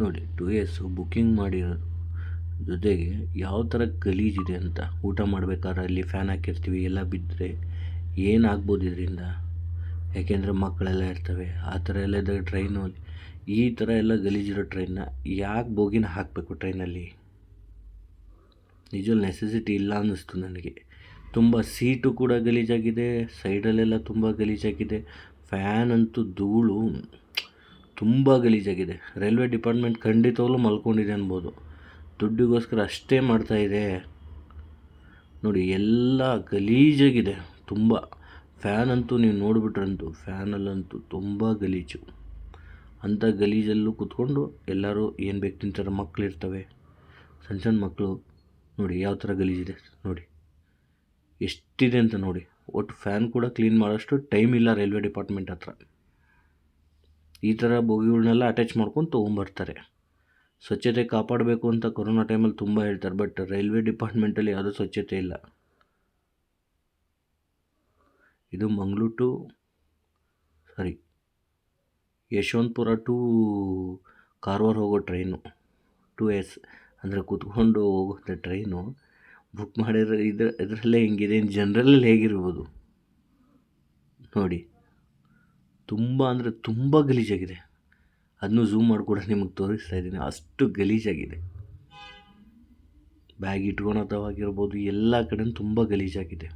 ನೋಡಿ to years booking ಮಾಡಿರೋದು ಜೊತೆಗೆ ಯಾವ ಥರ ಗಲೀಜಿದೆ ಅಂತ. ಊಟ ಮಾಡ್ಬೇಕಾದ್ರೆ ಅಲ್ಲಿ ಫ್ಯಾನ್ ಹಾಕಿರ್ತೀವಿ, ಎಲ್ಲ ಬಿದ್ದರೆ ಏನಾಗ್ಬೋದು ಇದರಿಂದ? ಯಾಕೆಂದರೆ ಮಕ್ಕಳೆಲ್ಲ ಇರ್ತವೆ, ಆ ಥರ ಎಲ್ಲ ಇದ್ದಾಗ ಟ್ರೈನು ಈ ಥರ ಎಲ್ಲ ಗಲೀಜಿರೋ ಟ್ರೈನ್ನ ಯಾಕೆ ಬೋಗಿನ ಹಾಕಬೇಕು ಟ್ರೈನಲ್ಲಿ ನಿಜವಾಗ್ಲೂ ನೆಸೆಸಿಟಿ ಇಲ್ಲ ಅನ್ನಿಸ್ತು ನನಗೆ. ತುಂಬ ಸೀಟು ಕೂಡ ಗಲೀಜಾಗಿದೆ ಸೈಡಲ್ಲೆಲ್ಲ ತುಂಬ ಗಲೀಜಾಗಿದೆ. ಫ್ಯಾನ್ ಅಂತೂ ಧೂಳು. ತುಂಬ ಗಲೀಜಾಗಿದೆ. ರೈಲ್ವೆ ಡಿಪಾರ್ಟ್ಮೆಂಟ್ ಖಂಡಿತವಾಗ್ಲೂ ಮಲ್ಕೊಂಡಿದೆ ಅನ್ಬೋದು. ದುಡ್ಡಿಗೋಸ್ಕರ ಅಷ್ಟೇ ಮಾಡ್ತಾಯಿದೆ ನೋಡಿ, ಎಲ್ಲ ಗಲೀಜಾಗಿದೆ. ತುಂಬ. ಫ್ಯಾನ್ ಅಂತೂ ನೀವು ನೋಡಿಬಿಟ್ರಂತೂ ಫ್ಯಾನಲ್ಲಂತೂ ತುಂಬ ಗಲೀಜು. ಅಂಥ ಗಲೀಜಲ್ಲೂ ಕೂತ್ಕೊಂಡು ಎಲ್ಲರೂ ಏನು ಬೇಕು ತಿಂತಾರೆ? ಮಕ್ಕಳಿರ್ತವೆ ಸಣ್ಣ ಸಣ್ಣ ಮಕ್ಕಳು ನೋಡಿ, ಯಾವ ಥರ ಗಲೀಜಿದೆ. ನೋಡಿ. ಎಷ್ಟಿದೆ ಅಂತ ನೋಡಿ. ಒಟ್ಟು ಫ್ಯಾನ್ ಕೂಡ ಕ್ಲೀನ್ ಮಾಡೋಷ್ಟು ಟೈಮ್ ಇಲ್ಲ ರೈಲ್ವೆ ಡಿಪಾರ್ಟ್ಮೆಂಟ್ ಹತ್ರ. ಈ ಥರ ಬೋಗಿಗಳನ್ನೆಲ್ಲ ಅಟ್ಯಾಚ್ ಮಾಡ್ಕೊಂಡು ತೊಗೊಂಬರ್ತಾರೆ. ಸ್ವಚ್ಛತೆ ಕಾಪಾಡಬೇಕು ಅಂತ ಕೊರೋನಾ ಟೈಮಲ್ಲಿ ತುಂಬ ಹೇಳ್ತಾರೆ ಬಟ್ ರೈಲ್ವೆ ಡಿಪಾರ್ಟ್ಮೆಂಟಲ್ಲಿ ಯಾವುದೂ ಸ್ವಚ್ಛತೆ ಇಲ್ಲ. ಇದು Mangaluru to sorry Yeshwantpur to Karwar ಹೋಗೋ ಟ್ರೈನು ಟು ಎಸ್ ಅಂದರೆ ಕೂತ್ಕೊಂಡು ಹೋಗುವಂಥ ಟ್ರೈನು ಬುಕ್ ಮಾಡಿರೋ ಇದ್ರ, ಇದರಲ್ಲೇ ಹೆಂಗಿದೆ ಇನ್ನು ಜನರಲಲ್ಲಿ ಹೇಗಿರ್ಬೋದು? ನೋಡಿ. ತುಂಬ ಅಂದರೆ ತುಂಬ ಗಲೀಜಾಗಿದೆ. ಅದನ್ನು ಝೂಮ್ ಮಾಡಿ ಕೂಡ ನಿಮಗೆ ತೋರಿಸ್ತಾ ಇದ್ದೀನಿ. ಅಷ್ಟು ಗಲೀಜಾಗಿದೆ. ಬ್ಯಾಗ್ ಇಟ್ಕೊಳೋದಾಗಿರ್ಬೋದು ಎಲ್ಲ ಕಡೆ ತುಂಬ ಗಲೀಜಾಗಿದೆ.